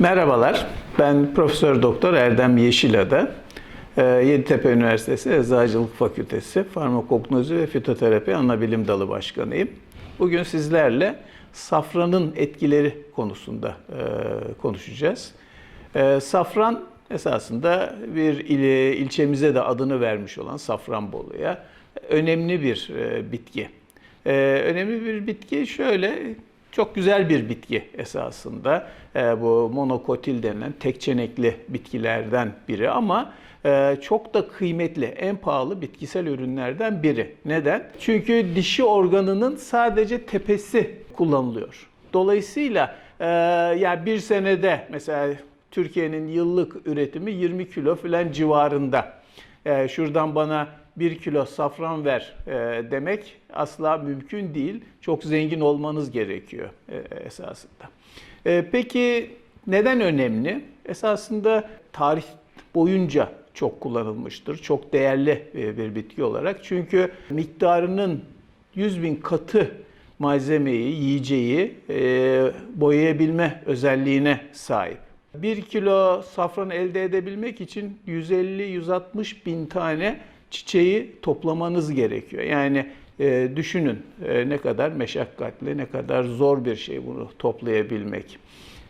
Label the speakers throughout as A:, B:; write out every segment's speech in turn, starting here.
A: Merhabalar, ben Profesör Doktor Erdem Yeşilada. Ee, Yeditepe Üniversitesi Eczacılık Fakültesi Farmakognozi ve Fitoterapi Anabilim Dalı Başkanıyım. Bugün sizlerle safranın etkileri konusunda e, konuşacağız. E, Safran esasında bir il, ilçemize de adını vermiş olan Safranbolu'ya önemli bir e, bitki. E, Önemli bir bitki şöyle çok güzel bir bitki esasında. E, bu monokotil denilen tek çenekli bitkilerden biri ama e, çok da kıymetli, en pahalı bitkisel ürünlerden biri. Neden? Çünkü dişi organının sadece tepesi kullanılıyor. Dolayısıyla e, yani bir senede mesela Türkiye'nin yıllık üretimi 20 kilo falan civarında. E, şuradan bana bir kilo safran ver e, demek asla mümkün değil. Çok zengin olmanız gerekiyor e, esasında. E, peki neden önemli? Esasında tarih boyunca çok kullanılmıştır. Çok değerli e, bir bitki olarak. Çünkü miktarının 100 bin katı malzemeyi, yiyeceği e, boyayabilme özelliğine sahip. 1 kilo safran elde edebilmek için 150-160 bin tane çiçeği toplamanız gerekiyor. Yani e, düşünün e, ne kadar meşakkatli, ne kadar zor bir şey bunu toplayabilmek.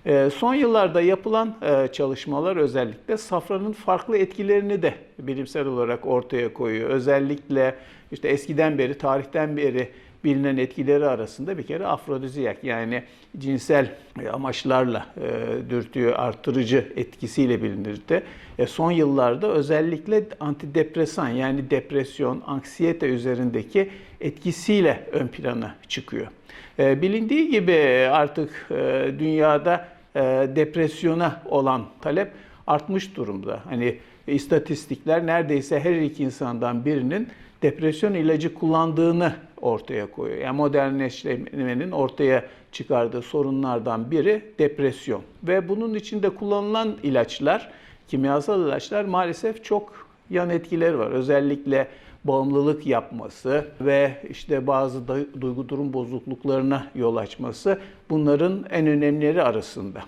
A: E, son yıllarda yapılan e, çalışmalar özellikle safranın farklı etkilerini de bilimsel olarak ortaya koyuyor. Özellikle işte eskiden beri, tarihten beri bilinen etkileri arasında bir kere afrodiziyak yani cinsel amaçlarla e, dürtüyü artırıcı etkisiyle bilinirdi. E, son yıllarda özellikle antidepresan yani depresyon, anksiyete üzerindeki etkisiyle ön plana çıkıyor. E, bilindiği gibi artık e, dünyada e, depresyona olan talep artmış durumda. Hani istatistikler neredeyse her iki insandan birinin depresyon ilacı kullandığını ortaya koyuyor. Yani modernleşmenin ortaya çıkardığı sorunlardan biri depresyon. Ve bunun içinde kullanılan ilaçlar, kimyasal ilaçlar maalesef çok yan etkileri var. Özellikle bağımlılık yapması ve işte bazı duygu durum bozukluklarına yol açması bunların en önemlileri arasında.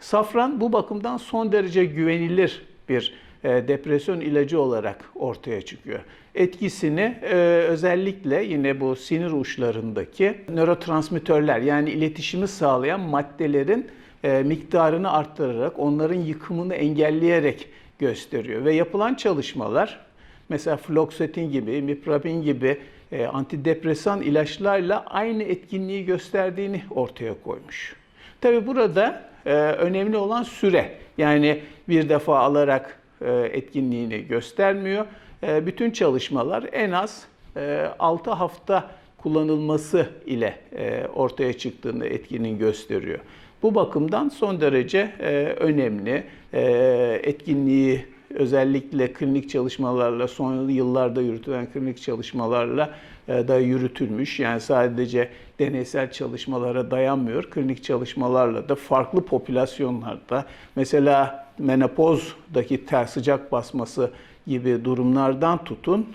A: Safran bu bakımdan son derece güvenilir bir depresyon ilacı olarak ortaya çıkıyor. Etkisini e, özellikle yine bu sinir uçlarındaki nörotransmittörler yani iletişimi sağlayan maddelerin e, miktarını arttırarak onların yıkımını engelleyerek gösteriyor. Ve yapılan çalışmalar mesela fluoxetin gibi, miprapin gibi antidepresan ilaçlarla aynı etkinliği gösterdiğini ortaya koymuş. Tabi burada önemli olan süre. Yani bir defa alarak e, etkinliğini göstermiyor. E, bütün çalışmalar en az 6 e, hafta kullanılması ile ortaya çıktığını etkinliğini gösteriyor. Bu bakımdan son derece önemli. Etkinliği özellikle klinik çalışmalarla, son yıllarda yürütülen klinik çalışmalarla da yürütülmüş. Yani sadece deneysel çalışmalara dayanmıyor. Klinik çalışmalarla da farklı popülasyonlarda mesela menopozdaki ter sıcak basması gibi durumlardan tutun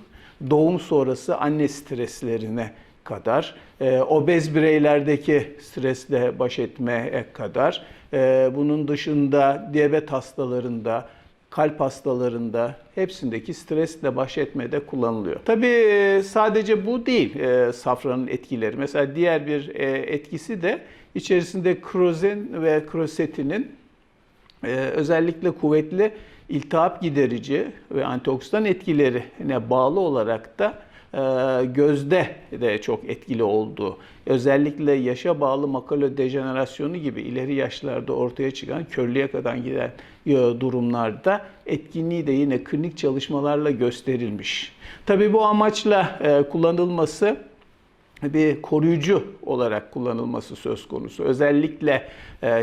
A: doğum sonrası anne streslerine kadar, e, obez bireylerdeki stresle baş etmeye kadar, e, bunun dışında diyabet hastalarında, kalp hastalarında hepsindeki stresle baş etmede kullanılıyor. Tabii sadece bu değil e, safranın etkileri. Mesela diğer bir e, etkisi de içerisinde krozin ve krosetinin e, özellikle kuvvetli iltihap giderici ve antioksidan etkilerine bağlı olarak da e, gözde de çok etkili olduğu, özellikle yaşa bağlı makalo dejenerasyonu gibi ileri yaşlarda ortaya çıkan körlüğe kadar giden e, durumlarda etkinliği de yine klinik çalışmalarla gösterilmiş. Tabii bu amaçla e, kullanılması bir koruyucu olarak kullanılması söz konusu. Özellikle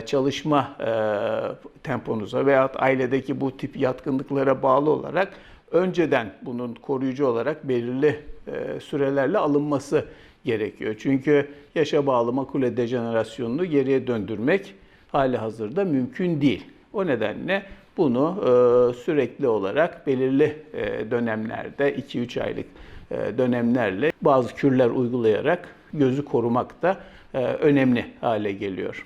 A: çalışma temponuza veya ailedeki bu tip yatkınlıklara bağlı olarak önceden bunun koruyucu olarak belirli e, sürelerle alınması gerekiyor. Çünkü yaşa bağlı makule dejenerasyonunu geriye döndürmek hali hazırda mümkün değil. O nedenle bunu e, sürekli olarak belirli e, dönemlerde 2-3 aylık dönemlerle bazı kürler uygulayarak gözü korumak da önemli hale geliyor.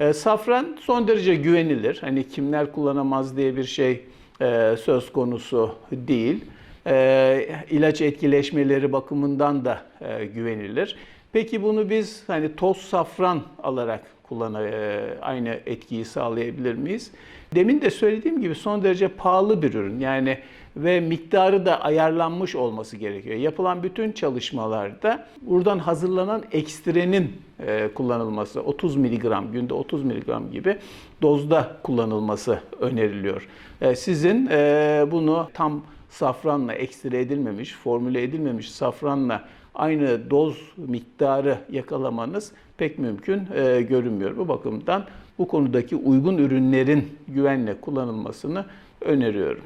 A: E, safran son derece güvenilir. Hani kimler kullanamaz diye bir şey e, söz konusu değil. E, ilaç etkileşmeleri bakımından da e, güvenilir. Peki bunu biz hani toz safran alarak kullana e, aynı etkiyi sağlayabilir miyiz? Demin de söylediğim gibi son derece pahalı bir ürün. Yani ve miktarı da ayarlanmış olması gerekiyor. Yapılan bütün çalışmalarda buradan hazırlanan ekstrenin e, kullanılması 30 miligram günde 30 miligram gibi dozda kullanılması öneriliyor. E, sizin e, bunu tam safranla ekstre edilmemiş, formüle edilmemiş safranla aynı doz miktarı yakalamanız pek mümkün görünmüyor. Bu bakımdan bu konudaki uygun ürünlerin güvenle kullanılmasını öneriyorum.